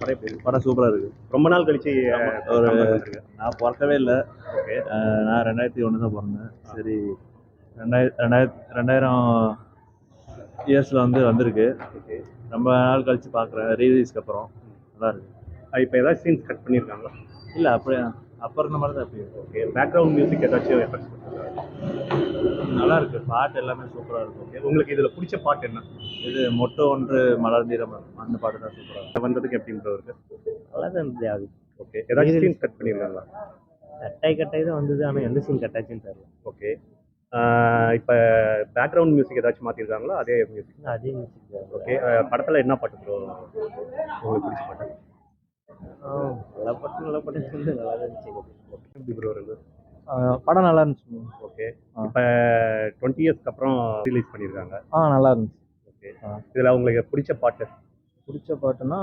படம் எப்படி படம் சூப்பராக இருக்குது ரொம்ப நாள் கழிச்சு ஒரு. நான் பிறக்கவே இல்லை. ஓகே. நான் ரெண்டாயிரத்தி ஒன்று தான் பிறந்தேன். சரி ரெண்டாயிர ரெண்டாயிரத்தி ரெண்டாயிரம் இயர்ஸில் வந்து வந்திருக்கு. ஓகே. ரொம்ப நாள் கழிச்சு பார்க்குறேன் ரீலீஸ்க்கு அப்புறம். நல்லா இருக்கு. இப்போ ஏதாச்சும் சீன்ஸ் கட் பண்ணியிருக்காங்களா இல்லை அப்படியே அப்போ இருந்த மாதிரி தான் அப்படி ஓகே. பேக்ரவுண்ட் மியூசிக் ஏதாச்சும் எஃபெக்ட்ஸ் நல்லா இருக்கு பாட்டு எல்லாமே சூப்பராக இருக்கும். உங்களுக்கு இதில் பிடிச்ச பாட்டு என்ன? இது மொட்டை ஒன்று மலர்ந்தீரம் அந்த பாட்டு தான் சூப்பராக இருக்கும். வந்ததுக்கு எப்படி ப்ரோ இருக்கு? நல்லா தான் இருந்தது ஓகே ஏதாச்சும் சீன்ஸ் கட் பண்ணியிருக்காங்களா கட்டாய் கட்டாய் தான் வந்தது ஆனால் எந்த சீன் கட்டாச்சுன்னு தெரியல. ஓகே இப்போ பேக்ரவுண்ட் மியூசிக் ஏதாச்சும் மாற்றிருக்காங்களா அதே மியூசிக் அதே மியூசிக் ஓகே படத்தில் என்ன பாட்டு ப்ரோ உங்களுக்கு பிடிச்ச பாட்டு? நல்லா பட்டு நல்லா பட்டு. நல்லா தான் இருந்துச்சு எப்படி ப்ரோ இருக்கு? படம் நல்லா இருந்துச்சு ஓகே. இப்போ டுவெண்ட்டி இயர்ஸ்க்கு அப்புறம் ரிலீஸ் பண்ணியிருக்காங்க ஆ நல்லா இருந்துச்சு. ஓகே. இதில் உங்களுக்கு பிடிச்ச பாட்டு? பிடிச்ச பாட்டுன்னா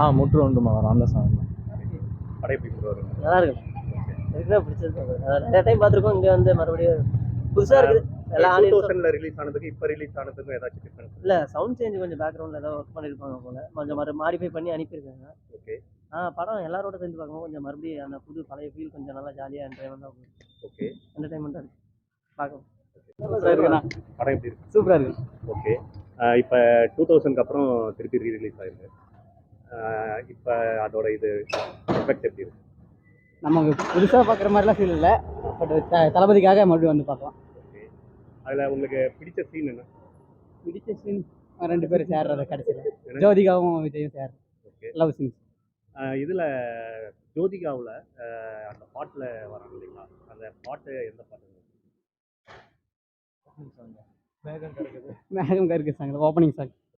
ஆ முற்று ஒன்று மலர் அந்த சாங் ப்ரோ இருக்கு நல்லா இருக்கு. எனக்கு தான் பிடிச்சது. நிறைய டைம் பார்த்துருக்கோம் இங்கே வந்து மறுபடியும் புதுசாக இருக்குது. எல்லாம் தௌசண்ட்ல ரிலீஸ் ஆனதுக்கு இப்போ ரிலீஸ் ஆனதுக்கும் ஏதாச்சும் டிஃபரன்ஸ் இல்லை சவுண்ட் சேஞ்ச் கொஞ்சம் பேக்ரவுண்டில் ஏதோ ஒர்க் பண்ணியிருப்பாங்க போல. கொஞ்சம் மறு மாடிஃபை பண்ணி அனுப்பியிருக்காங்க. ஓகே. படம் எல்லாரோட சேர்ந்து பார்க்கும்போது கொஞ்சம் மறுபடியும் அந்த புது பழைய ஃபீல் கொஞ்சம் நல்லா ஜாலியாக என்டர்டைன்மெண்ட்டாக ஓகே என்டர்டைன்மெண்ட்டாக இருக்கு. பார்க்கலாம். படம் எப்படி இருக்கு? சூப்பராக இருக்கு. ஓகே இப்போ டூ தௌசண்ட்க்கு அப்புறம் திருப்பி ரீ ரிலீஸ் ஆயிருக்கு இப்போ அதோட இது எஃபெக்ட் எப்படி இருக்கு? நமக்கு புதுசாக பார்க்குற மாதிரிலாம் ஃபீல் இல்லை. பட் தளபதிக்காக மறுபடியும் வந்து பார்க்கலாம். ஓகே அதில் உங்களுக்கு பிடிச்ச சீன் என்ன? பிடிச்ச சீன் ரெண்டு பேரும் சேர்றது கடைசியில். ஜோதிகாவும் விஜயும் சேர் ஓகே லவ் சீன்ஸ் இதில் ஜோதிகாவில் அந்த பாட்டில் வராங்க இல்லைங்களா? அந்த பாட்டு எந்த பாட்டு? மேகம் கருக்கு சாங். Opening song.